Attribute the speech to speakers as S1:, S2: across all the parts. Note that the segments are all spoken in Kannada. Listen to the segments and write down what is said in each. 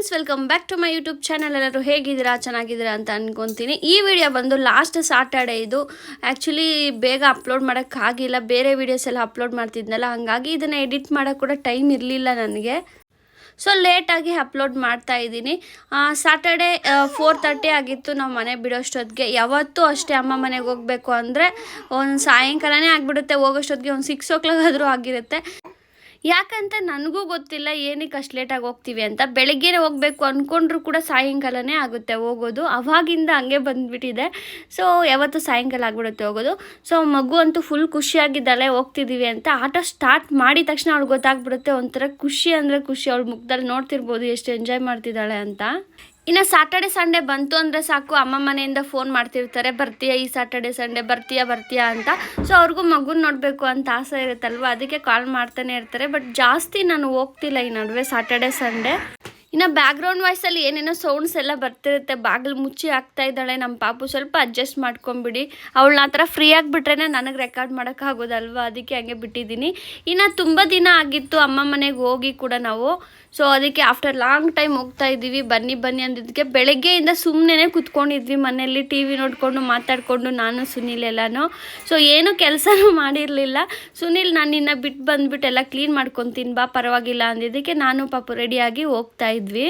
S1: Friends welcome back to my YouTube channel ಎಲ್ಲರೂ ಹೇಗಿದ್ದೀರಾ? ಚೆನ್ನಾಗಿದ್ದೀರಾ ಅಂತ ಅನ್ಕೊತೀನಿ. ಈ ವಿಡಿಯೋ ಬಂದು ಲಾಸ್ಟ್ ಸಾಟರ್ಡೆ ಇದು. ಆ್ಯಕ್ಚುಲಿ ಬೇಗ ಅಪ್ಲೋಡ್ ಮಾಡೋಕ್ಕಾಗಿಲ್ಲ ಬೇರೆ ವೀಡಿಯೋಸ್ ಎಲ್ಲ ಅಪ್ಲೋಡ್ ಮಾಡ್ತಿದ್ನಲ್ಲ, ಹಾಗಾಗಿ ಇದನ್ನು ಎಡಿಟ್ ಮಾಡೋಕ್ಕೆ ಕೂಡ ಟೈಮ್ ಇರಲಿಲ್ಲ ನನಗೆ. ಸೊ ಲೇಟಾಗಿ ಅಪ್ಲೋಡ್ ಮಾಡ್ತಾ ಇದ್ದೀನಿ. ಸಾಟರ್ಡೆ ಫೋರ್ ತರ್ಟಿ ಆಗಿತ್ತು ನಾವು ಮನೆ ಬಿಡೋಷ್ಟೊತ್ತಿಗೆ ಯಾವತ್ತೂ ಅಷ್ಟೇ ಅಮ್ಮ ಮನೆಗೆ ಹೋಗಬೇಕು ಅಂದರೆ ಒಂದು ಸಾಯಂಕಾಲನೇ ಆಗಿಬಿಡುತ್ತೆ. ಹೋಗೋಷ್ಟೊತ್ತಿಗೆ ಒಂದು ಸಿಕ್ಸ್ ಓ ಕ್ಲಾಕ್ ಆದರೂ ಆಗಿರುತ್ತೆ. ಯಾಕಂತ ನನಗೂ ಗೊತ್ತಿಲ್ಲ, ಏನಕ್ಕೆ ಅಷ್ಟು ಲೇಟಾಗಿ ಹೋಗ್ತೀವಿ ಅಂತ. ಬೆಳಗ್ಗೆನೇ ಹೋಗಬೇಕು ಅಂದ್ಕೊಂಡ್ರೂ ಕೂಡ ಸಾಯಂಕಾಲನೇ ಆಗುತ್ತೆ ಹೋಗೋದು. ಅವಾಗಿಂದ ಹಂಗೆ ಬಂದುಬಿಟ್ಟಿದೆ. ಸೊ ಯಾವತ್ತು ಸಾಯಂಕಾಲ ಆಗಿಬಿಡುತ್ತೆ ಹೋಗೋದು. ಸೊ ಮಗು ಅಂತೂ ಫುಲ್ ಖುಷಿಯಾಗಿದ್ದಾಳೆ ಹೋಗ್ತಿದ್ದೀವಿ ಅಂತ. ಆಟ ಸ್ಟಾರ್ಟ್ ಮಾಡಿದ ತಕ್ಷಣ ಅವ್ಳಿಗೆ ಗೊತ್ತಾಗ್ಬಿಡುತ್ತೆ ಒಂಥರ ಖುಷಿ ಅಂದರೆ ಖುಷಿ. ಅವಳ ಮುಖದಲ್ಲಿ ನೋಡ್ತಿರ್ಬೋದು ಎಷ್ಟು ಎಂಜಾಯ್ ಮಾಡ್ತಿದ್ದಾಳೆ ಅಂತ. ಇನ್ನು ಸಾಟರ್ಡೆ ಸಂಡೇ ಬಂತು ಅಂದರೆ ಸಾಕು. ಅಮ್ಮ ಮನೆಯಿಂದ ಫೋನ್ ಮಾಡ್ತಿರ್ತಾರೆ, ಬರ್ತೀಯಾ ಈ ಸಾಟರ್ಡೆ ಸಂಡೇ ಬರ್ತೀಯಾ ಬರ್ತೀಯಾ ಅಂತ. ಸೊ ಅವ್ರಿಗೂ ಮಗುನ ನೋಡಬೇಕು ಅಂತ ಆಸೆ ಇರುತ್ತಲ್ವ? ಅದಕ್ಕೆ ಕಾಲ್ ಮಾಡ್ತಾನೆ ಇರ್ತಾರೆ. ಬಟ್ ಜಾಸ್ತಿ ನಾನು ಹೋಗ್ತಿಲ್ಲ ಈ ನಡುವೆ ಸಾಟರ್ಡೆ ಸಂಡೇ ಇನ್ನು ಬ್ಯಾಕ್ಗ್ರೌಂಡ್ ವಾಯ್ಸಲ್ಲಿ ಏನೇನೋ ಸೌಂಡ್ಸ್ ಎಲ್ಲ ಬರ್ತಿರುತ್ತೆ. ಬಾಗಿಲು ಮುಚ್ಚಿ ಆಗ್ತಾ ಇದ್ದಾಳೆ ನಮ್ಮ ಪಾಪು. ಸ್ವಲ್ಪ ಅಡ್ಜಸ್ಟ್ ಮಾಡ್ಕೊಂಬಿಡಿ. ಅವಳನ್ನ ಆ ಥರ ಫ್ರೀ ಆಗಿಬಿಟ್ರೆ ನನಗೆ ರೆಕಾರ್ಡ್ ಮಾಡೋಕ್ಕಾಗೋದಲ್ವ ಅದಕ್ಕೆ ಹಂಗೆ ಬಿಟ್ಟಿದ್ದೀನಿ. ಇನ್ನು ತುಂಬ ದಿನ ಆಗಿತ್ತು ಅಮ್ಮ ಮನೆಗೆ ಹೋಗಿ ಕೂಡ ನಾವು. ಸೊ ಅದಕ್ಕೆ ಆಫ್ಟರ್ ಲಾಂಗ್ ಟೈಮ್ ಹೋಗ್ತಾ ಇದ್ದೀವಿ, ಬನ್ನಿ ಬನ್ನಿ ಅಂದಿದ್ದಕ್ಕೆ ಬೆಳಗ್ಗೆಯಿಂದ ಸುಮ್ಮನೆ ಕುತ್ಕೊಂಡಿದ್ವಿ ಮನೆಯಲ್ಲಿ ಟಿ ವಿ ನೋಡಿಕೊಂಡು ಮಾತಾಡಿಕೊಂಡು ನಾನು, ಸುನೀಲ್ ಎಲ್ಲನೂ. ಸೊ ಏನು ಕೆಲಸನೂ ಮಾಡಿರಲಿಲ್ಲ. ಸುನೀಲ್ ನಾನು ನಿನ್ನ ಬಿಟ್ಟು ಬಂದ್ಬಿಟ್ಟು ಎಲ್ಲ ಕ್ಲೀನ್ ಮಾಡ್ಕೊತೀನಿ ಬಾ ಪರವಾಗಿಲ್ಲ ಅಂದಿದ್ದಕ್ಕೆ ನಾನು ಪಾಪು ರೆಡಿಯಾಗಿ ಹೋಗ್ತಾ ಇದ್ವಿ.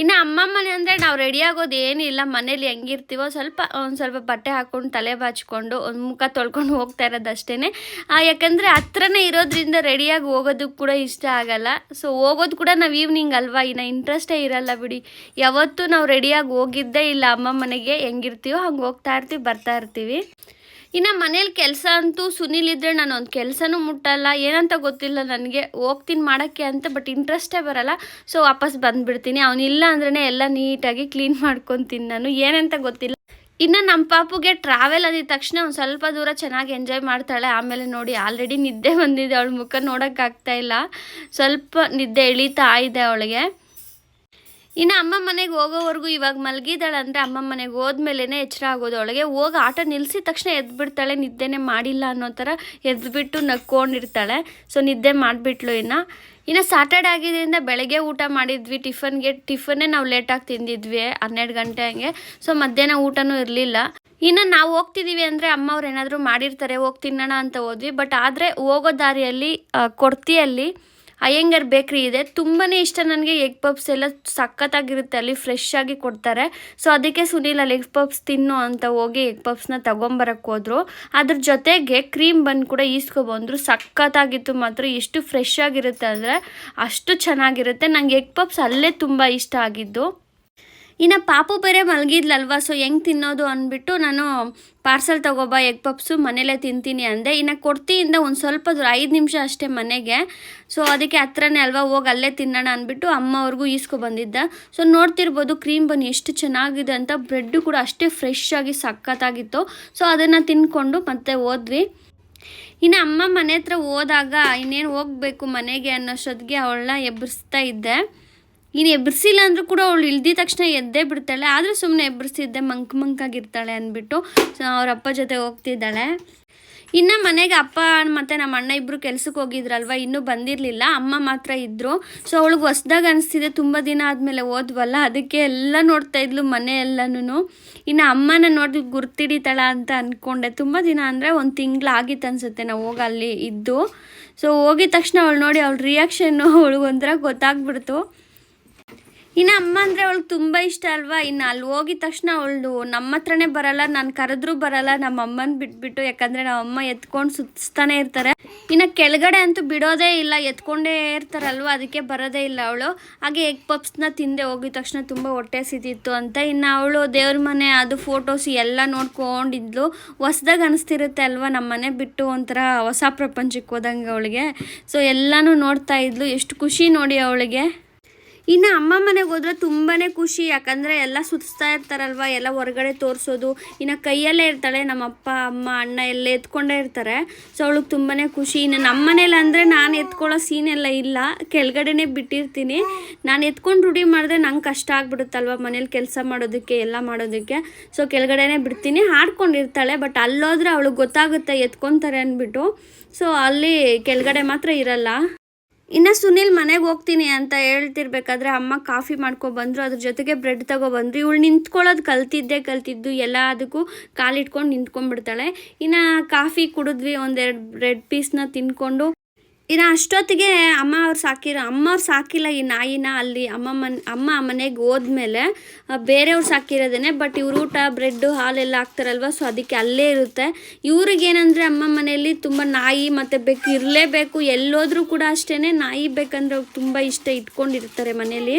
S1: ಇನ್ನು ಅಮ್ಮ ಮನೆ ಅಂದರೆ ನಾವು ರೆಡಿ ಆಗೋದು ಏನಿಲ್ಲ. ಮನೇಲಿ ಹೆಂಗಿರ್ತೀವೋ ಸ್ವಲ್ಪ ಒಂದು ಸ್ವಲ್ಪ ಬಟ್ಟೆ ಹಾಕ್ಕೊಂಡು ತಲೆ ಬಾಚ್ಕೊಂಡು ಒಂದು ಮುಖ ತೊಳ್ಕೊಂಡು ಹೋಗ್ತಾ ಇರೋದು ಅಷ್ಟೇ ಯಾಕಂದರೆ ಹತ್ರನೇ ಇರೋದ್ರಿಂದ ರೆಡಿಯಾಗಿ ಹೋಗೋದಕ್ಕೆ ಕೂಡ ಇಷ್ಟ ಆಗಲ್ಲ. ಸೊ ಹೋಗೋದು ಕೂಡ ನಾವು ಈವ್ನಿಂಗ್ ಅಲ್ವಾ? ಇನ್ನು ಇಂಟ್ರೆಸ್ಟೇ ಇರಲ್ಲ ಬಿಡಿ. ಯಾವತ್ತೂ ನಾವು ರೆಡಿಯಾಗಿ ಹೋಗಿದ್ದೇ ಇಲ್ಲ. ಅಮ್ಮ ಮನೆಗೆ ಹೆಂಗಿರ್ತೀವೋ ಹಂಗೆ ಹೋಗ್ತಾ ಇರ್ತೀವಿ, ಬರ್ತಾ ಇರ್ತೀವಿ. ಇನ್ನು ಮನೇಲಿ ಕೆಲಸ ಅಂತೂ ಸುನೀಲ್ ಇದ್ದರೆ ನಾನು ಒಂದು ಕೆಲಸನೂ ಮುಟ್ಟಲ್ಲ. ಏನಂತ ಗೊತ್ತಿಲ್ಲ ನನಗೆ. ಹೋಗ್ತೀನಿ ಮಾಡೋಕ್ಕೆ ಅಂತ ಬಟ್ ಇಂಟ್ರೆಸ್ಟೇ ಬರಲ್ಲ. ಸೊ ವಾಪಸ್ ಬಂದುಬಿಡ್ತೀನಿ. ಅವನಿಲ್ಲ ಅಂದ್ರೇ ಎಲ್ಲ ನೀಟಾಗಿ ಕ್ಲೀನ್ ಮಾಡ್ಕೊತೀನಿ ನಾನು. ಏನಂತ ಗೊತ್ತಿಲ್ಲ. ಇನ್ನು ನಮ್ಮ ಪಾಪುಗೆ ಟ್ರಾವೆಲ್ ಅಂದಿದ ತಕ್ಷಣ ಒಂದು ಸ್ವಲ್ಪ ದೂರ ಚೆನ್ನಾಗಿ ಎಂಜಾಯ್ ಮಾಡ್ತಾಳೆ. ಆಮೇಲೆ ನೋಡಿ ಆಲ್ರೆಡಿ ನಿದ್ದೆ ಬಂದಿದೆ. ಅವಳ ಮುಖ ನೋಡೋಕ್ಕಾಗ್ತಾ ಇಲ್ಲ. ಸ್ವಲ್ಪ ನಿದ್ದೆ ಎಳೀತಾ ಇದೆ ಅವಳಿಗೆ. ಇನ್ನು ಅಮ್ಮ ಮನೆಗೆ ಹೋಗೋವರೆಗೂ ಇವಾಗ ಮಲಗಿದಾಳೆ ಅಂದರೆ ಅಮ್ಮ ಮನೆಗೆ ಹೋದ್ಮೇಲೆ ಎಚ್ಚರ ಆಗೋದು. ಅವಳಿಗೆ ಹೋಗಿ ಆಟ ನಿಲ್ಲಿಸಿದ ತಕ್ಷಣ ಎದ್ಬಿಡ್ತಾಳೆ, ನಿದ್ದೆನೇ ಮಾಡಿಲ್ಲ ಅನ್ನೋ ಥರ ಎದ್ಬಿಟ್ಟು ನಕ್ಕೊಂಡಿರ್ತಾಳೆ. ಸೊ ನಿದ್ದೆ ಮಾಡಿಬಿಟ್ಲು ಇನ್ನು. ಇನ್ನು ಸಾಟರ್ಡೆ ಆಗಿದ್ದರಿಂದ ಬೆಳಗ್ಗೆ ಊಟ ಮಾಡಿದ್ವಿ. ಟಿಫನ್ಗೆ, ಟಿಫನ್ನೇ ನಾವು ಲೇಟಾಗಿ ತಿಂದಿದ್ವಿ, ಹನ್ನೆರಡು ಗಂಟೆ ಹಂಗೆ. ಸೊ ಮಧ್ಯಾಹ್ನ ಊಟನೂ ಇರಲಿಲ್ಲ. ಇನ್ನು ನಾವು ಹೋಗ್ತಿದ್ದೀವಿ ಅಂದರೆ ಅಮ್ಮ ಅವ್ರು ಏನಾದರೂ ಮಾಡಿರ್ತಾರೆ, ಹೋಗಿ ತಿನ್ನೋಣ ಅಂತ ಹೋದ್ವಿ. ಬಟ್ ಆದರೆ ಹೋಗೋ ದಾರಿಯಲ್ಲಿ ಕೊಡ್ತಿಯಲ್ಲಿ ಅಯ್ಯಂಗರ್ ಬೇಕ್ರಿ ಇದೆ. ತುಂಬಾ ಇಷ್ಟ ನನಗೆ ಎಗ್ ಪಪ್ಸ್ ಎಲ್ಲ ಸಖತ್ತಾಗಿರುತ್ತೆ. ಅಲ್ಲಿ ಫ್ರೆಶ್ ಆಗಿ ಕೊಡ್ತಾರೆ. ಸೊ ಅದಕ್ಕೆ ಸುನೀಲ್ ಅಲ್ಲಿ ಎಗ್ ಪಪ್ಸ್ ತಿನ್ನು ಅಂತ ಹೋಗಿ ಎಗ್ ಪಪ್ಸ್ನ ತಗೊಂಬರಕ್ಕೆ ಹೋದ್ರು. ಅದ್ರ ಜೊತೆಗೆ ಕ್ರೀಮ್ ಬನ್ ಕೂಡ ಈಸ್ಕೊಬಂದ್ರು. ಸಖತ್ತಾಗಿತ್ತು ಮಾತ್ರ. ಎಷ್ಟು ಫ್ರೆಶ್ ಆಗಿರುತ್ತೆ ಅಂದರೆ ಅಷ್ಟು ಚೆನ್ನಾಗಿರುತ್ತೆ. ನಂಗೆ ಎಗ್ ಪಪ್ಸ್ ಅಲ್ಲೇ ತುಂಬ ಇಷ್ಟ ಆಗಿದ್ದು. ಇನ್ನು ಪಾಪು ಬೇರೆ ಮಲಗಿದ್ಲಲ್ವ? ಸೊ ಹೆಂಗೆ ತಿನ್ನೋದು ಅಂದ್ಬಿಟ್ಟು ನಾನು ಪಾರ್ಸಲ್ ತಗೋಬ ಎಗ್ ಪಪ್ಸು ಮನೇಲೇ ತಿಂತೀನಿ ಅಂದೆ. ಇನ್ನು ಕೊಡ್ತಿಯಿಂದ ಒಂದು ಸ್ವಲ್ಪ ಐದು ನಿಮಿಷ ಅಷ್ಟೇ ಮನೆಗೆ. ಸೊ ಅದಕ್ಕೆ ಹತ್ರನೇ ಅಲ್ವಾ, ಹೋಗಿ ಅಲ್ಲೇ ತಿನ್ನೋಣ ಅಂದ್ಬಿಟ್ಟು ಅಮ್ಮ ಅವ್ರಿಗೂ ಈಸ್ಕೊ ಬಂದಿದ್ದ. ಸೊ ನೋಡ್ತಿರ್ಬೋದು ಕ್ರೀಮ್ ಬನ್ ಎಷ್ಟು ಚೆನ್ನಾಗಿದೆ ಅಂತ. ಬ್ರೆಡ್ಡು ಕೂಡ ಅಷ್ಟೇ ಫ್ರೆಶ್ ಆಗಿ ಸಖತ್ತಾಗಿತ್ತು. ಸೊ ಅದನ್ನು ತಿನ್ಕೊಂಡು ಮತ್ತೆ ಹೋದ್ವಿ. ಇನ್ನು ಅಮ್ಮ ಮನೆ ಹತ್ರ ಹೋದಾಗ ಇನ್ನೇನು ಹೋಗಬೇಕು ಮನೆಗೆ ಅನ್ನೋಷ್ಟೊತ್ತಿಗೆ ಅವಳನ್ನ ಎಬ್ಬರಿಸ್ತಾ ಇದ್ದೆ. ಇನ್ನು ಎಬ್ಬರಿಸಿಲ್ಲ ಅಂದರೂ ಕೂಡ ಅವಳು ಇಳ್ದಿದ ತಕ್ಷಣ ಎದ್ದೇ ಬಿಡ್ತಾಳೆ. ಆದರೂ ಸುಮ್ಮನೆ ಎಬ್ಬರಿಸಿದ್ದೆ, ಮಂಕ್ ಮಂಕಾಗಿರ್ತಾಳೆ ಅಂದ್ಬಿಟ್ಟು, ಸೊ ಅವ್ರ ಅಪ್ಪ ಜೊತೆ ಹೋಗ್ತಿದ್ದಾಳೆ. ಇನ್ನು ಮನೆಗೆ ಅಪ್ಪ ಮತ್ತು ನಮ್ಮ ಅಣ್ಣ ಇಬ್ಬರು ಕೆಲ್ಸಕ್ಕೆ ಹೋಗಿದ್ರಲ್ವ, ಇನ್ನೂ ಬಂದಿರಲಿಲ್ಲ. ಅಮ್ಮ ಮಾತ್ರ ಇದ್ದರು ಸೊ ಅವಳಿಗೆ ಹೊಸ್ದಾಗ ಅನಿಸ್ತಿದೆ. ತುಂಬ ದಿನ ಆದಮೇಲೆ ಓದ್ವಲ್ಲ ಅದಕ್ಕೆ ಎಲ್ಲ ನೋಡ್ತಾ ಇದ್ಲು ಮನೆ ಎಲ್ಲನೂ ಇನ್ನು ಅಮ್ಮನ ನೋಡಿ ಗುರ್ತಿಡಿತಾಳ ಅಂತ ಅಂದ್ಕೊಂಡೆ ತುಂಬ ದಿನ ಅಂದರೆ ಒಂದು ತಿಂಗಳು ಆಗಿತ್ತು ಅನಿಸುತ್ತೆ ನಾವು ಹೋಗಿ ಅಲ್ಲಿ ಇದ್ದು. ಸೊ ಹೋಗಿದ ತಕ್ಷಣ ಅವಳು ನೋಡಿ ಅವಳ ರಿಯಾಕ್ಷನ್ನು ಅವಳಿಗೊಂಥರ ಗೊತ್ತಾಗ್ಬಿಡ್ತು. ಇನ್ನು ಅಮ್ಮ ಅಂದರೆ ಅವಳಿಗೆ ತುಂಬ ಇಷ್ಟ ಅಲ್ವಾ? ಇನ್ನು ಅಲ್ಲಿ ಹೋಗಿದ ತಕ್ಷಣ ಅವಳು ನಮ್ಮ ಹತ್ರನೇ ಬರಲ್ಲ, ನಾನು ಕರೆದ್ರೂ ಬರಲ್ಲ, ನಮ್ಮ ಅಮ್ಮನ ಬಿಟ್ಬಿಟ್ಟು, ಯಾಕಂದರೆ ನಮ್ಮ ಅಮ್ಮ ಎತ್ಕೊಂಡು ಸುತ್ತಿಸ್ತಾನೆ ಇರ್ತಾರೆ. ಇನ್ನು ಕೆಳಗಡೆ ಅಂತೂ ಬಿಡೋದೇ ಇಲ್ಲ, ಎತ್ಕೊಂಡೇ ಇರ್ತಾರಲ್ವ? ಅದಕ್ಕೆ ಬರೋದೇ ಇಲ್ಲ ಅವಳು. ಹಾಗೆ ಎಗ್ ಪಪ್ಸ್ನ ತಿಂದೆ ಹೋಗಿದ ತಕ್ಷಣ ತುಂಬ ಹೊಟ್ಟೆ ಸಿದ್ದಿತ್ತು ಅಂತ. ಇನ್ನು ಅವಳು ದೇವ್ರ ಮನೆ, ಅದು ಫೋಟೋಸ್ ಎಲ್ಲ ನೋಡ್ಕೊಂಡಿದ್ಲು. ಹೊಸ್ದಾಗಿ ಅನಿಸ್ತಿರುತ್ತೆ ಅಲ್ವಾ? ನಮ್ಮ ಮನೆ ಬಿಟ್ಟು ಒಂಥರ ಹೊಸ ಪ್ರಪಂಚಕ್ಕೆ ಹೋದಂಗೆ ಅವಳಿಗೆ. ಸೊ ಎಲ್ಲನೂ ನೋಡ್ತಾ ಇದ್ಲು. ಎಷ್ಟು ಖುಷಿ ನೋಡಿ ಅವಳಿಗೆ. ಇನ್ನು ಅಮ್ಮ ಮನೆಗೆ ಹೋದ್ರೆ ತುಂಬಾ ಖುಷಿ, ಯಾಕಂದರೆ ಎಲ್ಲ ಸುತ್ತಿಸ್ತಾ ಇರ್ತಾರಲ್ವ, ಎಲ್ಲ ಹೊರಗಡೆ ತೋರಿಸೋದು. ಇನ್ನು ಕೈಯಲ್ಲೇ ಇರ್ತಾಳೆ ನಮ್ಮ ಅಪ್ಪ, ಅಮ್ಮ, ಅಣ್ಣ ಎಲ್ಲ ಎತ್ಕೊಂಡೇ ಇರ್ತಾರೆ. ಸೊ ಅವಳಿಗೆ ತುಂಬಾ ಖುಷಿ. ಇನ್ನು ನಮ್ಮ ಮನೇಲಿ ಅಂದರೆ ನಾನು ಎತ್ಕೊಳ್ಳೋ ಸೀನ್ ಎಲ್ಲ ಇಲ್ಲ. ಕೆಳಗಡೆನೇ ಬಿಟ್ಟಿರ್ತೀನಿ. ನಾನು ಎತ್ಕೊಂಡು ರೂಢಿ ಮಾಡಿದ್ರೆ ನಂಗೆ ಕಷ್ಟ ಆಗ್ಬಿಡುತ್ತಲ್ವ ಮನೇಲಿ ಕೆಲಸ ಮಾಡೋದಕ್ಕೆ, ಎಲ್ಲ ಮಾಡೋದಕ್ಕೆ. ಸೊ ಕೆಳಗಡೆನೇ ಬಿಡ್ತೀನಿ. ಹಾಡ್ಕೊಂಡಿರ್ತಾಳೆ ಬಟ್ ಅಲ್ಲೋದ್ರೆ ಅವಳಿಗೆ ಗೊತ್ತಾಗುತ್ತೆ ಎತ್ಕೊತಾರೆ ಅಂದ್ಬಿಟ್ಟು ಸೊ ಅಲ್ಲಿ ಕೆಳಗಡೆ ಮಾತ್ರ ಇರಲ್ಲ. ಇನ್ನು ಸುನಿಲ್ ಮನೆಗೆ ಹೋಗ್ತೀನಿ ಅಂತ ಹೇಳ್ತಿರ್ಬೇಕಾದ್ರೆ ಅಮ್ಮ ಕಾಫಿ ಮಾಡ್ಕೊ ಬಂದರು, ಅದ್ರ ಜೊತೆಗೆ ಬ್ರೆಡ್ ತಗೊಬಂದ್ರು ಇವಳು ನಿಂತ್ಕೊಳ್ಳೋದು ಕಲ್ತಿದ್ದೆ, ಕಲ್ತಿದ್ದು ಎಲ್ಲ ಅದಕ್ಕೂ ಕಾಲಿಟ್ಕೊಂಡು ನಿಂತ್ಕೊಂಡ್ಬಿಡ್ತಾಳೆ. ಇನ್ನು ಕಾಫಿ ಕುಡಿದ್ವಿ ಒಂದೆರಡು ಬ್ರೆಡ್ ಪೀಸ್ನ ತಿನ್ಕೊಂಡು. ಇನ್ನು ಅಷ್ಟೊತ್ತಿಗೆ ಅಮ್ಮ ಅವ್ರು ಸಾಕಿರೋ ಅಮ್ಮ ಅವ್ರು ಸಾಕಿಲ್ಲ ಈ ನಾಯಿನ ಅಲ್ಲಿ ಅಮ್ಮ ಮನ್ ಅಮ್ಮ ಮನೆಗೆ ಹೋದ್ಮೇಲೆ ಬೇರೆಯವ್ರು ಸಾಕಿರೋದೇನೆ ಬಟ್ ಇವ್ರು ಊಟ ಬ್ರೆಡ್ಡು ಹಾಲೆಲ್ಲ ಹಾಕ್ತಾರಲ್ವ ಸೊ ಅದಕ್ಕೆ ಅಲ್ಲೇ ಇರುತ್ತೆ. ಇವ್ರಿಗೇನಂದರೆ ಅಮ್ಮ ಮನೆಯಲ್ಲಿ ತುಂಬ ನಾಯಿ ಮತ್ತು ಬೆಕ್ಕು ಇರಲೇಬೇಕು, ಎಲ್ಲೋದ್ರೂ ಕೂಡ ಅಷ್ಟೇ ನಾಯಿ ಬೇಕಂದ್ರೆ ಅವ್ರು ತುಂಬ ಇಷ್ಟ ಇಟ್ಕೊಂಡಿರ್ತಾರೆ ಮನೇಲಿ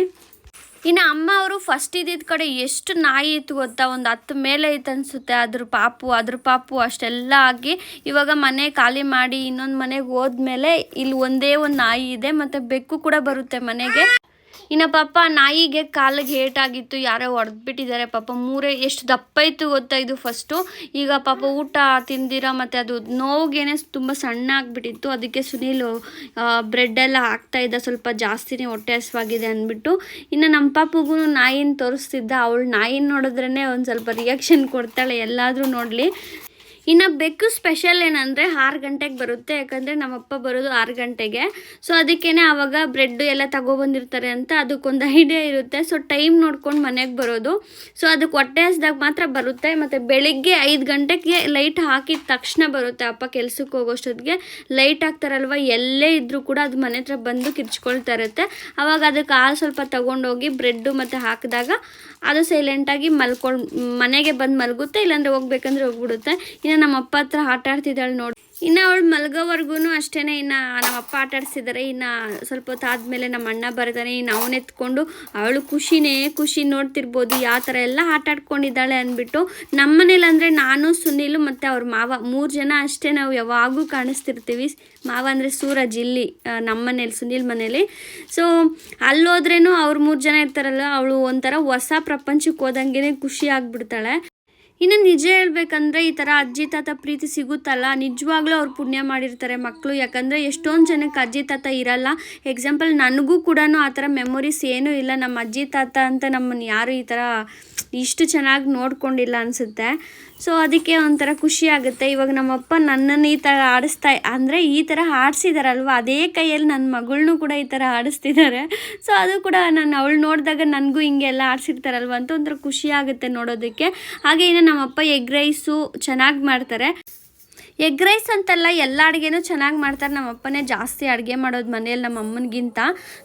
S1: ಇನ್ನು ಅಮ್ಮ ಅವರು ಫಸ್ಟ್ ಇದ್ದಿದ್ದ ಕಡೆ ಎಷ್ಟು ನಾಯಿ ಇತ್ತು ಗೊತ್ತಾ? ಒಂದು ಹತ್ತು ಮೇಲೆ ಇತ್ತು ಅನಿಸುತ್ತೆ. ಅದ್ರ ಪಾಪು ಅದ್ರ ಪಾಪು ಅಷ್ಟೆಲ್ಲ ಆಗಿ ಇವಾಗ ಮನೆ ಖಾಲಿ ಮಾಡಿ ಇನ್ನೊಂದು ಮನೆಗೆ ಹೋದ್ಮೇಲೆ ಇಲ್ಲಿ ಒಂದೇ ಒಂದು ನಾಯಿ ಇದೆ. ಮತ್ತು ಬೆಕ್ಕು ಕೂಡ ಬರುತ್ತೆ ಮನೆಗೆ. ಇನ್ನು ಪಾಪ ನಾಯಿಗೆ ಕಾಲಿಗೆ ಏಟಾಗಿತ್ತು ಯಾರೋ ಹೊಡೆದ್ಬಿಟ್ಟಿದ್ದಾರೆ ಪಾಪ ಮೂರೇ, ಎಷ್ಟು ದಪ್ಪ ಇತ್ತು ಗೊತ್ತಾ ಇದು ಫಸ್ಟು ಈಗ ಪಾಪ ಊಟ ತಿಂದಿರ ಮತ್ತು ಅದು ನೋವಿಗೇನೆ ತುಂಬ ಸಣ್ಣ ಆಗಿಬಿಟ್ಟಿತ್ತು. ಅದಕ್ಕೆ ಸುನೀಲ್ ಬ್ರೆಡ್ ಎಲ್ಲ ಹಾಕ್ತಾ ಇದ್ದ. ಸ್ವಲ್ಪ ಜಾಸ್ತಿನೇ ಹೊಟ್ಟೆ ಹಸುವಾಗಿದೆ ಅಂದ್ಬಿಟ್ಟು. ಇನ್ನು ನಮ್ಮ ಪಾಪಗೂ ನಾಯಿನ ತೋರಿಸ್ತಿದ್ದ. ಅವಳು ನಾಯಿನ ನೋಡಿದ್ರೇ ಒಂದು ಸ್ವಲ್ಪ ರಿಯಾಕ್ಷನ್ ಕೊಡ್ತಾಳೆ. ಎಲ್ಲಾದರೂ ನೋಡಲಿ. ಇನ್ನು ಬೆಕ್ಕು ಸ್ಪೆಷಲ್ ಏನಂದರೆ ಆರು ಗಂಟೆಗೆ ಬರುತ್ತೆ, ಯಾಕಂದರೆ ನಮ್ಮಪ್ಪ ಬರೋದು ಆರು ಗಂಟೆಗೆ. ಸೊ ಅದಕ್ಕೇ ಆವಾಗ ಬ್ರೆಡ್ ಎಲ್ಲ ತಗೊಬಂದಿರ್ತಾರೆ ಅಂತ ಅದಕ್ಕೊಂದು ಐಡಿಯಾ ಇರುತ್ತೆ. ಸೊ ಟೈಮ್ ನೋಡ್ಕೊಂಡು ಮನೆಗೆ ಬರೋದು. ಸೊ ಅದಕ್ಕೆ ಹೊಟ್ಟೆ ಹಸ್ದಾಗ ಮಾತ್ರ ಬರುತ್ತೆ. ಮತ್ತು ಬೆಳಿಗ್ಗೆ ಐದು ಗಂಟೆಗೆ ಲೈಟ್ ಹಾಕಿದ ತಕ್ಷಣ ಬರುತ್ತೆ ಅಪ್ಪ ಕೆಲಸಕ್ಕೆ ಹೋಗೋಷ್ಟೊತ್ತಿಗೆ. ಲೈಟ್ ಹಾಕ್ತಾರಲ್ವ, ಎಲ್ಲೇ ಇದ್ದರೂ ಕೂಡ ಅದು ಮನೆ ಹತ್ರ ಬಂದು ಕಿರ್ಚ್ಕೊಳ್ತಾ ಇರುತ್ತೆ. ಆವಾಗ ಅದಕ್ಕೆ ಹಾಲು ಸ್ವಲ್ಪ ತೊಗೊಂಡೋಗಿ ಬ್ರೆಡ್ಡು ಮತ್ತು ಹಾಕಿದಾಗ ಅದು ಸೈಲೆಂಟಾಗಿ ಮಲ್ಕೊಂಡು ಮನೆಗೆ ಬಂದು ಮಲಗುತ್ತೆ, ಇಲ್ಲಾಂದರೆ ಹೋಗ್ಬೇಕಂದ್ರೆ ಹೋಗ್ಬಿಡುತ್ತೆ. ಇನ್ನು ನಮ್ಮ ಅಪ್ಪ ಹತ್ರ ಆಟ ಆಡ್ತಿದ್ದಾಳೆ ನೋಡಿ. ಇನ್ನು ಅವಳು ಮಲಗೋವರೆಗೂ ಅಷ್ಟೇ ಇನ್ನು ನಮ್ಮಪ್ಪ ಆಟ ಆಡಿಸಿದ್ದಾರೆ ಇನ್ನು ಸ್ವಲ್ಪ ಹೊತ್ತು ಆದಮೇಲೆ ನಮ್ಮ ಅಣ್ಣ ಬರ್ತಾನೆ ಇನ್ನು ಅವನ ಎತ್ಕೊಂಡು ಅವಳು ಖುಷಿನೇ ಖುಷಿ ನೋಡ್ತಿರ್ಬೋದು. ಯಾವ ಥರ ಎಲ್ಲ ಆಟ ಆಡ್ಕೊಂಡಿದ್ದಾಳೆ ಅಂದ್ಬಿಟ್ಟು ನಮ್ಮ ಮನೇಲಿ ಅಂದರೆ ನಾನು, ಸುನೀಲು ಮತ್ತು ಅವ್ರ ಮಾವ ಮೂರು ಜನ ಅಷ್ಟೇ ನಾವು ಯಾವಾಗೂ ಕಾಣಿಸ್ತಿರ್ತೀವಿ. ಮಾವ ಅಂದರೆ ಸೂರಜ್ ಇಲ್ಲಿ ನಮ್ಮ ಮನೇಲಿ, ಸುನೀಲ್ ಮನೇಲಿ. ಸೊ ಅಲ್ಲೋದ್ರೇನು ಅವ್ರು ಮೂರು ಜನ ಇರ್ತಾರಲ್ಲ, ಅವಳು ಒಂಥರ ಹೊಸ ಪ್ರಪಂಚಕ್ಕೆ ಹೋದಂಗೆ ಖುಷಿ ಆಗ್ಬಿಡ್ತಾಳೆ. ಇನ್ನು ನಿಜ ಹೇಳ್ಬೇಕಂದ್ರೆ ಈ ಥರ ಅಜ್ಜಿ, ತಾತ ಪ್ರೀತಿ ಸಿಗುತ್ತಲ್ಲ? ನಿಜವಾಗ್ಲೂ ಅವ್ರು ಪುಣ್ಯ ಮಾಡಿರ್ತಾರೆ ಮಕ್ಕಳು ಯಾಕಂದರೆ ಎಷ್ಟೊಂದು ಜನಕ್ಕೆ ಅಜ್ಜಿ, ತಾತ ಇರಲ್ಲ. ಎಕ್ಸಾಂಪಲ್ ನನಗೂ ಕೂಡ ಆ ಥರ ಮೆಮೊರೀಸ್ ಏನೂ ಇಲ್ಲ. ನಮ್ಮ ಅಜ್ಜಿ, ತಾತ ಅಂತ ನಮ್ಮನ್ನು ಯಾರು ಈ ಥರ ಇಷ್ಟು ಚೆನ್ನಾಗಿ ನೋಡ್ಕೊಂಡಿಲ್ಲ ಅನಿಸುತ್ತೆ. ಸೊ ಅದಕ್ಕೆ ಒಂಥರ ಖುಷಿ ಆಗುತ್ತೆ. ಇವಾಗ ನಮ್ಮಪ್ಪ ನನ್ನನ್ನು ಈ ಥರ ಆಡಿಸ್ತಾ ಅಂದರೆ ಈ ಥರ ಆಡಿಸಿದಾರಲ್ವ? ಅದೇ ಕೈಯಲ್ಲಿ ನನ್ನ ಮಗಳನ್ನೂ ಕೂಡ ಈ ಥರ ಆಡಿಸ್ತಿದ್ದಾರೆ ಸೊ ಅದು ಕೂಡ ನಾನು ಅವಳು ನೋಡಿದಾಗ ನನಗೂ ಹಿಂಗೆಲ್ಲ ಆಡಿಸಿರ್ತಾರಲ್ವ ಅಂತ ಒಂಥರ ಖುಷಿ ಆಗುತ್ತೆ ನೋಡೋದಕ್ಕೆ. ಹಾಗೆ ಇನ್ನು ನಮ್ಮಪ್ಪ ಎಗ್ ರೈಸು ಚೆನ್ನಾಗಿ ಮಾಡ್ತಾರೆ. ಎಗ್ ರೈಸ್ ಅಂತಲ್ಲ ಎಲ್ಲ ಅಡುಗೆನೂ ಚೆನ್ನಾಗಿ ಮಾಡ್ತಾರೆ. ನಮ್ಮ ಅಪ್ಪನೇ ಜಾಸ್ತಿ ಅಡುಗೆ ಮಾಡೋದು ಮನೇಲಿ ನಮ್ಮ ಅಮ್ಮನಿಗಿಂತ.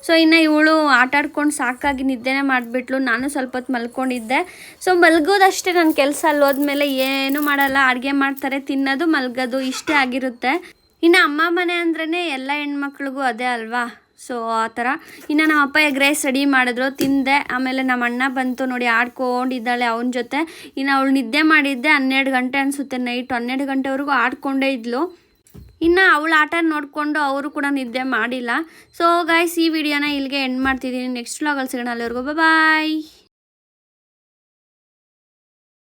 S1: ಸೊ ಇನ್ನು ಇವಳು ಆಟಾಡ್ಕೊಂಡು ಸಾಕಾಗಿ ನಿದ್ದೆನೇ ಮಾಡಿಬಿಟ್ಲು. ನಾನು ಸ್ವಲ್ಪ ಹೊತ್ತು ಮಲ್ಕೊಂಡಿದ್ದೆ. ಸೊ ಮಲ್ಗೋದಷ್ಟೇ ನನ್ನ ಕೆಲಸ ಅಲ್ಲಿ ಹೋದ್ಮೇಲೆ ಏನೂ ಮಾಡಲ್ಲ. ಅಡುಗೆ ಮಾಡ್ತಾರೆ, ತಿನ್ನೋದು, ಮಲ್ಗೋದು, ಇಷ್ಟೇ ಆಗಿರುತ್ತೆ. ಇನ್ನು ಅಮ್ಮ ಮನೆ ಅಂದ್ರೇ ಎಲ್ಲ ಹೆಣ್ಮಕ್ಳಿಗೂ ಅದೇ ಅಲ್ವಾ? ಸೊ ಆ ಥರ. ಇನ್ನು ನಮ್ಮ ಅಪ್ಪ ಎಗ್ ರೈಸ್ ರೆಡಿ ಮಾಡಿದ್ರು, ತಿಂದೆ. ಆಮೇಲೆ ನಮ್ಮ ಅಣ್ಣ ಬಂತು ನೋಡಿ, ಆಡ್ಕೊಂಡಿದ್ದಾಳೆ ಅವನ ಜೊತೆ. ಇನ್ನು ಅವಳು ನಿದ್ದೆ ಮಾಡಿದ್ದೆ, ಹನ್ನೆರಡು ಗಂಟೆ ಅನಿಸುತ್ತೆ ನೈಟ್ ಹನ್ನೆರಡು ಗಂಟೆವರೆಗೂ ಆಡ್ಕೊಂಡೇ ಇದ್ಲು. ಇನ್ನು ಅವಳು ಆಟ ನೋಡಿಕೊಂಡು ಅವರು ಕೂಡ ನಿದ್ದೆ ಮಾಡಿಲ್ಲ. ಸೊ ಗಾಯ್ಸ್ ಈ ವಿಡಿಯೋನ ಇಲ್ಲಿಗೆ ಎಂಡ್ ಮಾಡ್ತಿದ್ದೀನಿ. ನೆಕ್ಸ್ಟ್ ವ್ಲಾಗಲ್ಲಿ ಸಿಗೋಣ. ಅಲ್ಲಿವರೆಗೂ ಬಾಯ್